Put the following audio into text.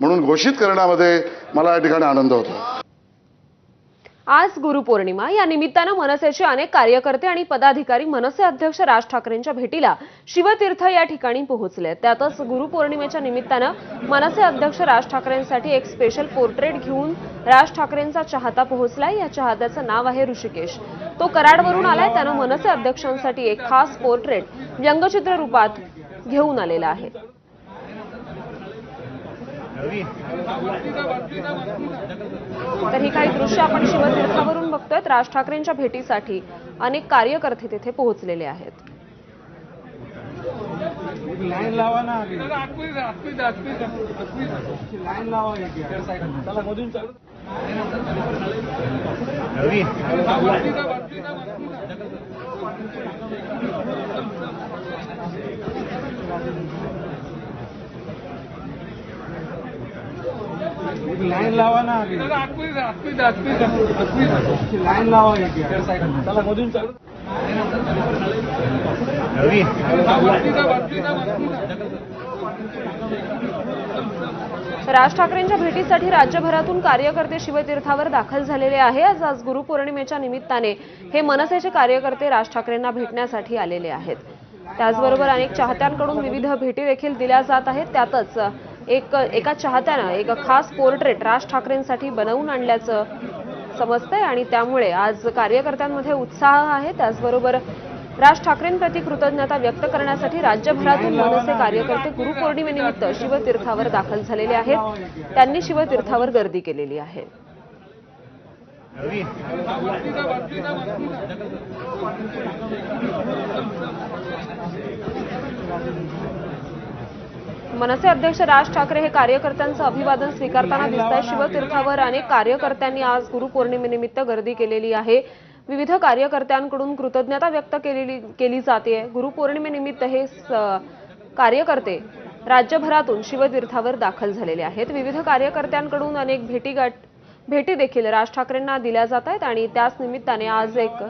म्हणून घोषित करण्यामध्ये मला या ठिकाणी आनंद होतो. आज गुरुपौर्णिमा या निमित्तानं मनसेचे अनेक कार्यकर्ते आणि पदाधिकारी मनसे अध्यक्ष राज ठाकरेंच्या भेटीला शिवतीर्थ या ठिकाणी पोहोचले. त्यातच गुरुपौर्णिमेच्या निमित्तानं मनसे अध्यक्ष राज ठाकरेंसाठी एक स्पेशल पोर्ट्रेट घेऊन राज ठाकरेंचा चाहता पोहोचलाय या चाहत्याचं नाव आहे ऋषिकेश. तो कराडवरून आलाय. त्यानं मनसे अध्यक्षांसाठी एक खास पोर्ट्रेट व्यंगचित्र रूपात घेऊन आलेला आहे. तर ही काही दृश्य आपण शिवतीर्थावरून बघतोय. राज ठाकरेंच्या भेटीसाठी अनेक कार्यकर्ते तिथे पोहोचलेले आहेत. लाईन लावा ना लाईन लावा चला मधून लाईन लावा ना लाईन लावा चला मधून चालू. राज ठाकरेंच्या भेटीसाठी राज्यभरातून कार्यकर्ते शिवतीर्थावर दाखल झालेले आहे. आज आज गुरुपौर्णिमेच्या निमित्ताने हे मनसेचे कार्यकर्ते राज ठाकरेंना भेटण्यासाठी आलेले आहेत. त्याचबरोबर अनेक चाहत्यांकडून विविध भेटी देखील दिल्या जात आहेत. त्यातच एक एका चाहत्यानं एक खास पोर्ट्रेट राज ठाकरेंसाठी बनवून आणल्याचं समजतंय आणि त्यामुळे आज कार्यकर्त्यांमध्ये उत्साह आहे. त्याचबरोबर राज ठाकरेंप्रती कृतज्ञता व्यक्त करण्यासाठी राज्यभरातून मनसे कार्यकर्ते गुरुपौर्णिमेनिमित्त शिवतीर्थावर दाखल झालेले आहेत. त्यांनी शिवतीर्थावर गर्दी केलेली आहे. मनसे अध्यक्ष राज ठाकरे हे कार्यकर्त्यांचं अभिवादन स्वीकारताना दिसत आहे शिवतीर्थावर अनेक कार्यकर्त्यांनी आज गुरुपौर्णिमेनिमित्त गर्दी केलेली आहे. विविध कार्यकर्त्यांकडून कृतज्ञता व्यक्त केलेली केली जाते. गुरुपौर्णिमेनिमित्त हे स- कार्यकर्ते राज्यभरातून शिवतीर्थावर दाखल झालेले आहेत. विविध कार्यकर्त्यांकडून अनेक भेटी गाठ भेटी देखील राज ठाकरेंना दिल्या जात आहेत आणि त्याच निमित्ताने आज एक